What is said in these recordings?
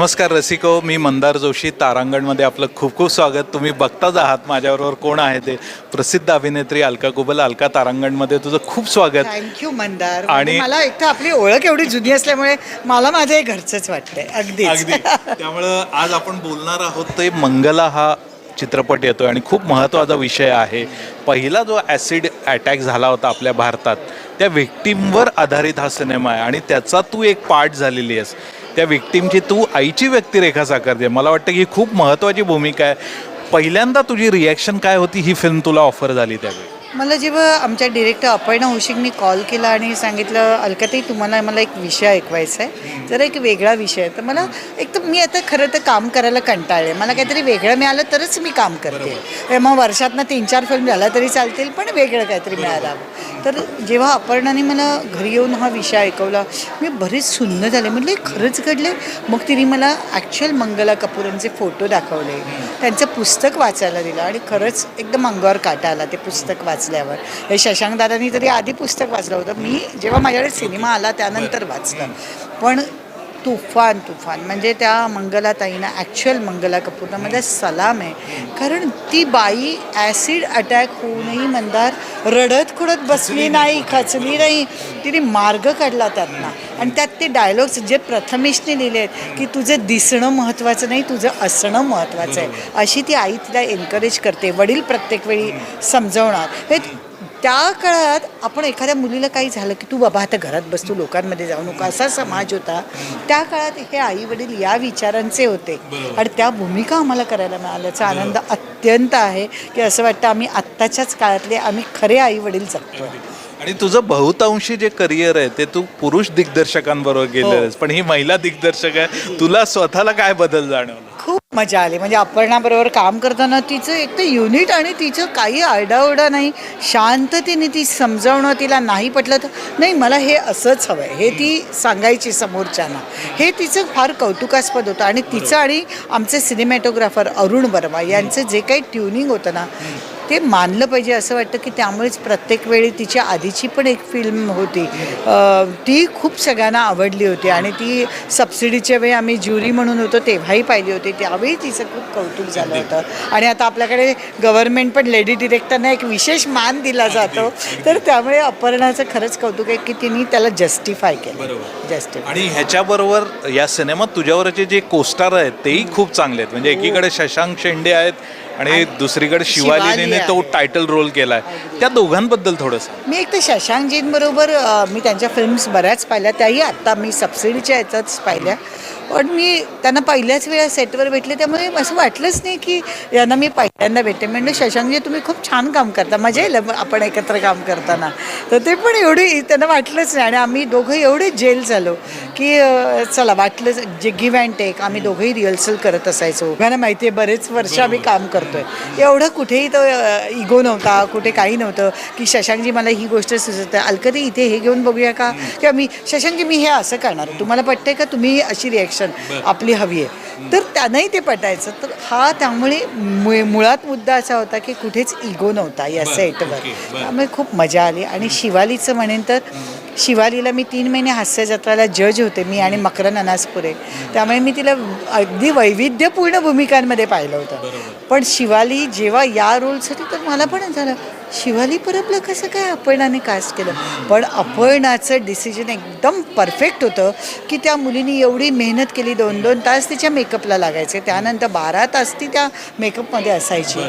नमस्कार रसिको मी मंदार जोशी तारांगणमध्ये आपलं खूप खूप स्वागत. तुम्ही बघताच आहात माझ्याबरोबर कोण आहे ते? प्रसिद्ध अभिनेत्री अलका कुबल अलका तारांगणमध्ये तुझं खूप स्वागत. Thank you Mandar. आणि- आणि मला एक तर आपली ओळख एवढी जुनी असल्यामुळे मला माझं हे घरचंच वाटतंय. अगदीच. अगदी. त्यामुळं आज आपण बोलणार आहोत ते मंगला हा चित्रपट येतोय आणि खूप महत्त्वाचा विषय आहे. पहिला जो ॲसिड अटॅक झाला होता आपल्या भारतात त्या व्हिक्टीमवर आधारित हा सिनेमा आहे आणि त्याचा तू एक पार्ट झालेली आहेस. त्या व्हिक्टीमची तू आईची व्यक्तिरेखा साकारते. मला वाटतं की ही खूप महत्त्वाची भूमिका आहे. पहिल्यांदा तुझी रिॲक्शन काय होती? ही फिल्म तुला ऑफर झाली त्यावेळी. मला जेव्हा आमच्या डिरेक्टर अपर्णा हुशिकनी कॉल केला आणि सांगितलं अलकाताई तुम्हाला मला एक विषय ऐकवायचा आहे. जरा एक वेगळा विषय आहे. तर मला एक तर मी आता खरं तर काम करायला कंटाळले. मला काहीतरी वेगळं मिळालं तरच मी काम करते. मग वर्षातनं तीन चार फिल्म झाल्या तरी चालतील पण वेगळं काहीतरी मिळालं. तर जेव्हा अपर्णाने मला घरी येऊन हा विषय ऐकवला मी बरेच सुन्न झाले. म्हटलं हे खरंच घडले मग तिने मला ॲक्च्युअल मंगला कपूरांचे फोटो दाखवले. त्यांचं पुस्तक वाचायला दिलं आणि खरंच एकदम अंगावर काटा आला ते पुस्तक वाचल्यावर. हे शशांक दादांनी तरी आधी पुस्तक वाचलं होतं. मी जेव्हा माझ्याकडे सिनेमा आला त्यानंतर वाचलं. पण तुफान तुफान. म्हणजे त्या मंगलाताईनं ॲक्च्युअल मंगला कपूरमध्ये सलाम आहे. कारण ती बाई ॲसिड अटॅक होऊनही मंदार रडत खुडत बसली नाही खचली नाही. तिने मार्ग काढला त्यातनं आणि त्यात ते डायलॉग्स जे प्रथमेशने लिहिले आहेत की तुझं दिसणं महत्त्वाचं नाही तुझं असणं महत्त्वाचं आहे. अशी ती आई तिला एनकरेज करते. वडील प्रत्येक वेळी समजवणार. हे त्या काळात आपण एखाद्या मुलीला काही झालं की तू बाबा आता घरात बस तू लोकांमध्ये जाऊ नको असा समाज होता. त्या काळात हे आई वडील या विचारांचे होते. आणि त्या भूमिका आम्हाला करायला मिळाल्याचा आनंद अत्यंत आहे की असं वाटतं आम्ही आत्ताच्याच काळातले आम्ही खरे आई वडील जगतो आणि तुझं बहुतांशी जे करिअर आहे ते तू पुरुष दिग्दर्शकांबरोबर गेलेस पण ही महिला दिग्दर्शक आहे. तुला स्वतःला काय बदल जाणवला? खूप मजा आली. म्हणजे अपर्णाबरोबर काम करताना तिचं एक तर युनिट आणि तिचं काही आरडाओरडा नाही. शांततेने ती समजावणं तिला नाही पटलं तर नाही मला हे असंच हवं आहे हे ती सांगायची समोरच्यांना. हे तिचं फार कौतुकास्पद होतं. आणि तिचं आणि आमचे सिनेमॅटोग्राफर अरुण वर्मा यांचं जे काही ट्युनिंग होतं ना ते मानलं पाहिजे असं वाटतं की त्यामुळेच प्रत्येक वेळी तिच्या आधीची पण एक फिल्म होती. ती खूप सगळ्यांना आवडली होती आणि ती सबसिडीच्या वेळी आम्ही ज्युरी म्हणून होतो तेव्हाही पाहिली होती. त्यावेळी तिचं खूप कौतुक झालं होतं. आणि आता आपल्याकडे गव्हर्नमेंट पण लेडी डिरेक्टरना एक विशेष मान दिला जातो. तर त्यामुळे अपर्णाचं खरंच कौतुक आहे की तिने त्याला जस्टिफाय केलं. जस्टिफाय आणि ह्याच्याबरोबर या सिनेमात तुझ्यावरचे जे कोस्टार आहेत तेही खूप चांगले आहेत. म्हणजे एकीकडे शशांक शेंडे आहेत आणि दुसरीकडे शिवालीने शिवाली तो. टायटल रोल केलाय. त्या दोघांबद्दल थोडंसं. मी एक तर शशांकजींबरोबर मी त्यांच्या फिल्म्स बऱ्याच पाहिल्या. त्याही आत्ता मी सबसिडीच्या याच्याच पाहिल्या. पण मी त्यांना पहिल्याच वेळा सेटवर भेटले त्यामुळे असं वाटलंच नाही की यांना मी पहिल्यांदा भेटते. म्हणजे शशांकजी तुम्ही खूप छान काम करता मजा येईल आपण एकत्र काम करताना. तर ते पण एवढी त्यांना वाटलंच नाही. आणि आम्ही दोघं एवढे जेल झालो की चला वाटलं जे गिव्ह अँड टेक आम्ही दोघंही रिहर्सल करत असायचो. मला माहिती आहे बरेच वर्ष आम्ही काम करतोय. एवढं कुठेही तो इगो नव्हता कुठे काही नव्हतं की शशांकजी मला ही गोष्ट सुचत आहे अलकदी इथे हे घेऊन बघूया का? किंवा मी शशांकजी मी हे असं करणार. तुम्हाला पटतंय का? तुम्ही अशी रिॲक्शन आपली हवी आहे. तर त्यांनाही ते पटायचं. तर हा त्यामुळे मुळात मुद्दा असा होता की कुठेच इगो नव्हता या सेटवर. त्यामुळे खूप मजा आली. आणि शिवालीचं म्हणेन तर शिवालीला मी तीन महिने हास्य जत्राला जज होते मी आणि मकरन अनासपुरे त्यामुळे मी तिला अगदी वैविध्यपूर्ण भूमिकांमध्ये पाहिलं होतं. पण शिवाली जेव्हा या रोलसाठी तर मला पण झालं शिवाली परबला कसं काय अपर्णाने कास्ट केलं? पण अपर्णाचं डिसिजन एकदम परफेक्ट होतं की त्या मुलीने एवढी मेहनत केली दोन दोन तास तिच्या मेकअपला लागायचे. त्यानंतर बारा तास ती त्या मेकअपमध्ये असायची.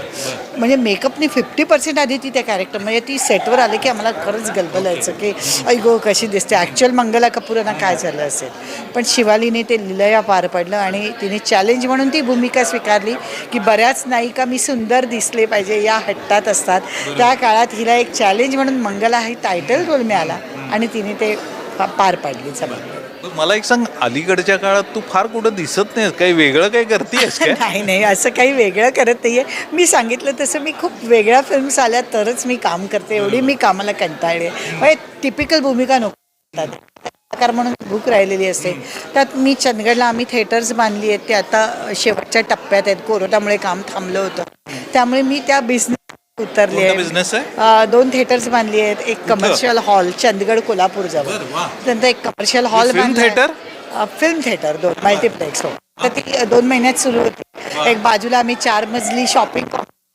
म्हणजे मेकअपने फिफ्टी पर्सेंट आधी ती त्या कॅरेक्टर म्हणजे ती सेटवर आले की आम्हाला खरंच गलबलायचं की ऐगो कशी दिसते? ॲक्च्युअल मंगला कपूरांना काय झालं असेल? पण शिवालीने ते लिलया पार पडलं आणि तिने चॅलेंज म्हणून ती भूमिका स्वीकारली की बऱ्याच नायिका मी सुंदर दिसले पाहिजे या हट्टात असतात. त्या काळात हिला एक चॅलेंज म्हणून मंगला ही टायटल रोल मिळाला. आणि तिने ते पार पाडली. जबाबदारी पण मला एक सांग अलीकडच्या काळात तू फार कुठं दिसत नाही काही वेगळं काही करतेस काय? नाही नाही. असं काही वेगळं करत नाही आहे मी सांगितलं तसं मी खूप वेगळ्या फिल्म्स आल्या तरच मी काम करते. एवढी मी कामाला कंटाळले म्हणजे टिपिकल भूमिका नको. कलाकार म्हणून भूक राहिलेली असते. त्यात मी चंदगडला आम्ही थिएटर्स बांधली आहेत. ते आता शेवटच्या टप्प्यात आहेत. कोरोनामुळे काम थांबलं होतं. त्यामुळे मी त्या बिझनेस उतरली बिझनेस आहे? दोन थिएटर्स बांधली आहेत. एक कमर्शियल हॉल चंदगड कोल्हापूर जवळ बरं, वा. नंतर एक commercial hall theater? Film theatre दोन मल्टिप्लेक्स हो. तर ती दोन महिन्यात सुरू होती. एक बाजूला आम्ही चार मजली शॉपिंग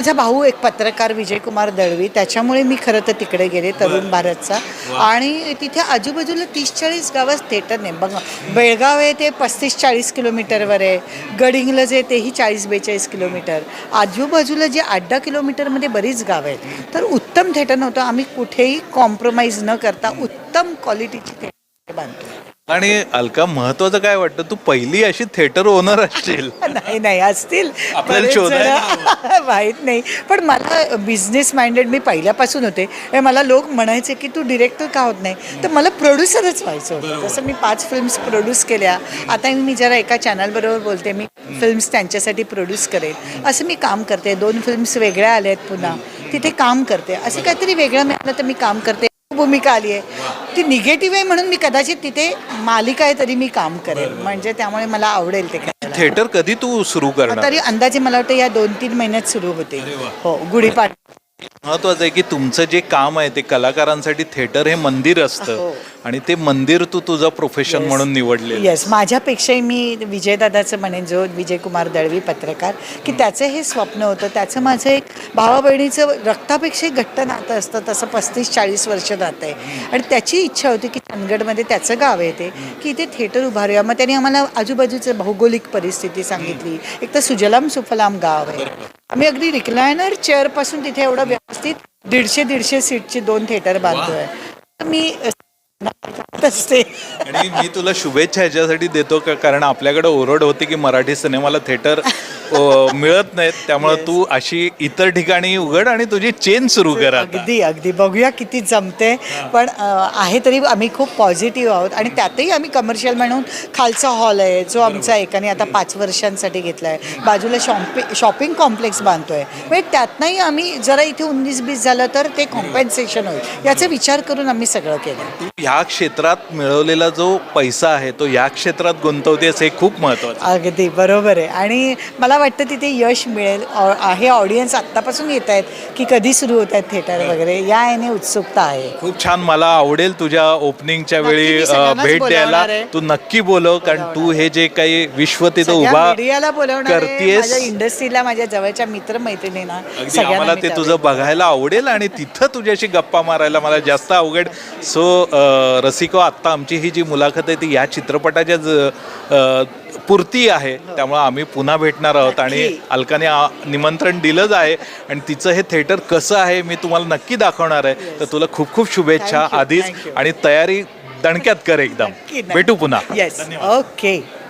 माझा भाऊ एक पत्रकार विजयकुमार दळवी त्याच्यामुळे मी खरं तर तिकडे गेले तरुण भारतचा. आणि तिथे आजूबाजूला तीस चाळीस गावात थिएटर नाही बघा बेळगाव आहे ते पस्तीस चाळीस किलोमीटरवर आहे. गडिंग्लज आहे तेही चाळीस बेचाळीस किलोमीटर. आजूबाजूला जे आठ दहा किलोमीटरमध्ये बरीच गावं आहेत. तर उत्तम थिएटर नव्हतं. आम्ही कुठेही कॉम्प्रोमाइज न करता उत्तम क्वालिटीची थिएटर बांधतो. आणि अलका महत्वाचं काय वाटतं? तू पहिली अशी थिएटर ओनर असशील. नाही नाही असतील. आपल्याला बरेच शोधायला जण- माहीत नाही. पण मला बिझनेस माइंडेड मी पहिल्यापासून होते. हे मला लोक म्हणायचे की तू डिरेक्टर का होत नाही? तर मला प्रोड्युसरच व्हायचं होतं. जसं मी पाच फिल्म्स प्रोड्यूस केल्या. आता मी जरा एका चॅनलबरोबर बोलते. मी फिल्म्स त्यांच्यासाठी प्रोड्यूस करेन असं मी काम करते. दोन फिल्म्स वेगळ्या आल्या आहेत पुन्हा. तिथे काम करते. असं काहीतरी वेगळं मिळालं तर मी काम करते. भूमिका आली आहे. ती निगेटिव्ह आहे म्हणून मी कदाचित तिथे मालिका आहे तरी मी काम करेन म्हणजे त्यामुळे मला आवडेल ते करायला. थिएटर कधी तू सुरू करणार? तरी अंदाजे मला वाटतं या दोन तीन महिन्यात सुरू होते. हो गुढीपाडवा. महत्वाचं आहे की तुमचं जे काम आहे ते कलाकारांसाठी थिएटर हे मंदिर असतं. हो. आणि ते मंदिर तू तुझं प्रोफेशन म्हणून निवडलेलं येस माझ्यापेक्षाही मी विजयदादाचं म्हणेन जो विजयकुमार दळवी पत्रकार की त्याचं हे स्वप्न होतं. त्याचं माझं एक भावा बहिणीचं रक्तापेक्षाही घट्ट नातं असतं. तसं पस्तीस चाळीस वर्ष नातं आहे. आणि त्याची इच्छा होती की चंदगडमध्ये त्याचं गाव आहे ते की इथे थिएटर उभारूया मग त्यांनी आम्हाला आजूबाजूचं भौगोलिक परिस्थिती सांगितली. एक तर सुजलाम सुफलाम गाव आहे. आम्ही अगदी रिक्लायनर चेअरपासून तिथे एवढं व्यवस्थित दीडशे दीडशे सीटची दोन थिएटर बांधतोय. मी असते. आणि मी तुला शुभेच्छा ह्याच्यासाठी देतो का? कारण आपल्याकडे ओरड होती की मराठी सिनेमाला थिएटर मिळत नाहीत. त्यामुळे तू अशी इतर ठिकाणी उघड आणि तुझी चेन सुरू कर अगदी अगदी. बघूया किती जमते. पण आहे तरी आम्ही खूप पॉझिटिव्ह आहोत. आणि त्यातही आम्ही कमर्शियल म्हणून खालचा हॉल आहे जो आमचा एकाने आता पाच वर्षांसाठी घेतला आहे बाजूला शॉपिंग शॉपिंग कॉम्प्लेक्स बांधतोय. म्हणजे त्यातनंही आम्ही जरा इथे उन्नीस बीस झालं तर ते कॉम्पेन्सेशन होईल. याचा विचार करून आम्ही सगळं केलं ह्या क्षेत्रात मिळवलेला जो पैसा आहे तो या क्षेत्रात गुंतवतेस हे खूप महत्वाचं अगदी. बरोबर आहे. आणि मला वाटतं तिथे यश मिळेल? आहे ऑडियन्स आत्तापासून येत आहेत की कधी सुरू होत आहेत थिएटर वगैरे? या याने उत्सुकता आहे. खूप छान. मला आवडेल तुझ्या ओपनिंगच्या वेळी भेट द्यायला. तू नक्की बोलव कारण तू हे जे काही विश्व तिथं उभा मीडियाला बोलवणार आहे, करतेस माझ्या इंडस्ट्रीला माझ्या जवळच्या मित्र मैत्रिणींना अगदी आम्हाला ते तुझं बघायला आवडेल आणि तिथं तुझ्याशी गप्पा मारायला मला जास्त अवघड. सो रसिको आत्ता आमची ही जी मुलाखत आहे ती या चित्रपटाच्या पुरती आहे त्यामुळे आम्ही पुन्हा भेटणार आहोत आणि. अलकाने निमंत्रण दिलंच आहे. आणि तिचं हे थिएटर कसं आहे मी तुम्हाला नक्की दाखवणार आहे. तर तुला खूप खूप शुभेच्छा आधीच. आणि तयारी दणक्यात कर एकदम. भेटू पुन्हा. Yes okay